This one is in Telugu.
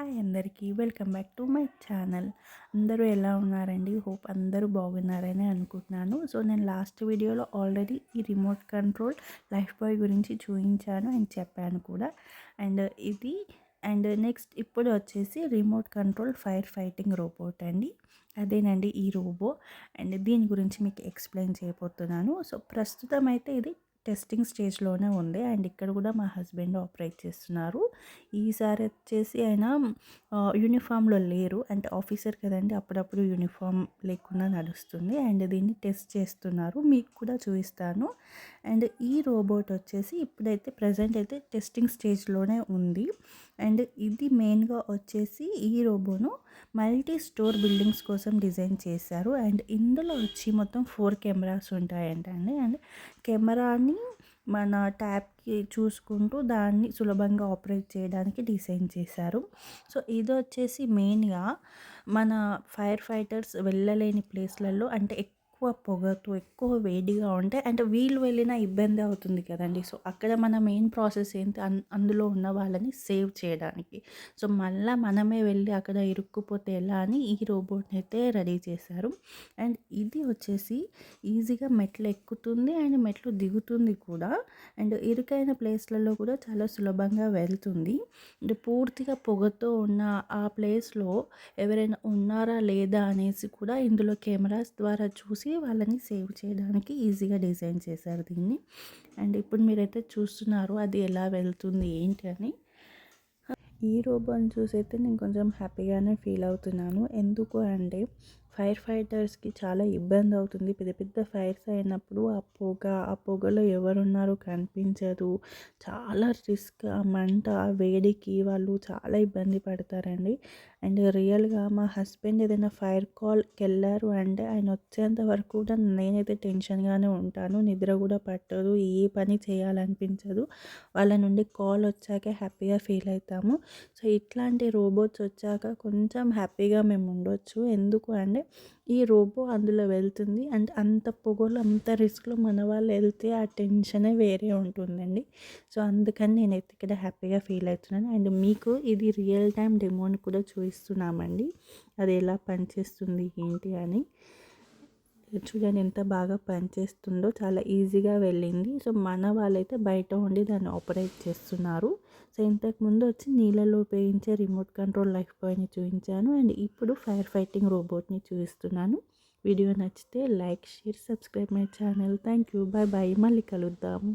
హాయ్ అందరికీ welcome back to my channel. అందరూ ఎలా ఉన్నారండి? హోప్ అందరూ బాగున్నారని అనుకుంటున్నాను. సో నేను లాస్ట్ వీడియోలో ఆల్రెడీ ఈ రిమోట్ కంట్రోల్ లైఫ్ బాయ్ గురించి చూపించాను అండ్ చెప్పాను కూడా. అండ్ ఇది అండ్ నెక్స్ట్ ఇప్పుడు వచ్చేసి remote control fire fighting robot అండి. అదేనండి ఈ రోబో. అండ్ దీని గురించి మీకు ఎక్స్ప్లెయిన్ చేయబోతున్నాను. సో ప్రస్తుతం అయితే ఇది టెస్టింగ్ స్టేజ్లోనే ఉంది. అండ్ ఇక్కడ కూడా మా హస్బెండ్ ఆపరేట్ చేస్తున్నారు. ఈసారి వచ్చేసి ఆయన యూనిఫామ్లో లేరు. అండ్ ఆఫీసర్ కదండి అప్పుడప్పుడు యూనిఫామ్ లేకుండా నడుస్తుంది. అండ్ దీన్ని టెస్ట్ చేస్తున్నారు. మీకు కూడా చూపిస్తాను. అండ్ ఈ రోబోట్ వచ్చేసి ఇప్పుడైతే ప్రజెంట్ అయితే టెస్టింగ్ స్టేజ్లోనే ఉంది. అండ్ ఇది మెయిన్గా వచ్చేసి ఈ రోబోను మల్టీ స్టోర్ బిల్డింగ్స్ కోసం డిజైన్ చేశారు. అండ్ ఇందులో వచ్చి మొత్తం ఫోర్ కెమెరాస్ ఉంటాయంటండి అండ్ కెమెరాని మన ట్యాబ్కి చూసుకుంటూ దాన్ని సులభంగా ఆపరేట్ చేయడానికి డిజైన్ చేశారు. సో ఇది వచ్చేసి మెయిన్గా మన ఫైర్ ఫైటర్స్ వెళ్ళలేని ప్లేస్లలో అంటే ఎక్కువ పొగతో ఎక్కువ వేడిగా ఉంటే అంటే వీళ్ళు వెళ్ళినా ఇబ్బంది అవుతుంది కదండి. సో అక్కడ మన మెయిన్ ప్రాసెస్ ఏంటి? అందులో ఉన్న వాళ్ళని సేవ్ చేయడానికి. సో మళ్ళీ మనమే వెళ్ళి అక్కడ ఇరుక్కుపోతే ఎలా అని ఈ రోబోట్ని అయితే రెడీ చేశారు. అండ్ ఇది వచ్చేసి ఈజీగా మెట్లు ఎక్కుతుంది అండ్ మెట్లు దిగుతుంది కూడా. అండ్ ఇరుకైన ప్లేస్లలో కూడా చాలా సులభంగా వెళ్తుంది. అండ్ పూర్తిగా పొగతో ఉన్న ఆ ప్లేస్లో ఎవరైనా ఉన్నారా లేదా అనేసి కూడా ఇందులో కెమెరాస్ ద్వారా చూసి చేసి వాళ్ళని సేవ్ చేయడానికి ఈజీగా డిజైన్ చేశారు దీన్ని. అండ్ ఇప్పుడు మీరైతే చూస్తున్నారు అది ఎలా వెళ్తుంది ఏంటి అని. ఈ రోబోని చూసైతే నేను కొంచెం హ్యాపీగానే ఫీల్ అవుతున్నాను. ఎందుకు అంటే ఫైర్ ఫైటర్స్కి చాలా ఇబ్బంది అవుతుంది పెద్ద పెద్ద ఫైర్స్ అయినప్పుడు ఆ పొగ ఆ పొగలో ఎవరున్నారో కనిపించదు. చాలా రిస్క్ ఆ మంట ఆ వేడికి వాళ్ళు చాలా ఇబ్బంది పడతారండి. అండ్ రియల్గా మా హస్బెండ్ ఏదైనా ఫైర్ కాల్కి వెళ్ళారు అంటే ఆయన వచ్చేంత వరకు కూడా నేనైతే టెన్షన్గానే ఉంటాను. నిద్ర కూడా పట్టదు. ఏ పని చేయాలనిపించదు. వాళ్ళ నుండి కాల్ వచ్చాకే హ్యాపీగా ఫీల్ అవుతాము సో ఇట్లాంటి రోబోట్స్ వచ్చాక కొంచెం హ్యాపీగా మేము ఉండొచ్చు. ఎందుకు అంటే ఈ రోబో అందులో వెళ్తుంది. అండ్ అంత పొగలు అంత రిస్క్లో మన వాళ్ళు వెళ్తే ఆ టెన్షనే వేరే ఉంటుందండి. సో అందుకని నేనైతే ఇక్కడ హ్యాపీగా ఫీల్ అవుతున్నాను. అండ్ మీకు ఇది రియల్ టైం డెమోని కూడా చూపిస్తున్నామండి. అది ఎలా పనిచేస్తుంది ఏంటి అని. చూడండి ఎంత బాగా పనిచేస్తుందో చాలా ఈజీగా వెళ్ళింది. సో మన వాళ్ళైతే బయట ఉండి దాన్ని ఆపరేట్ చేస్తున్నారు. సో ఇంతకుముందు వచ్చి నీళ్ళలో ఉపయోగించే రిమోట్ కంట్రోల్ లైఫ్ బాయ్ని చూపించాను. అండ్ ఇప్పుడు ఫైర్ ఫైటింగ్ రోబోట్ని చూపిస్తున్నాను. వీడియో నచ్చితే like share subscribe my channel. Thank you. Bye bye మళ్ళీ కలుద్దాము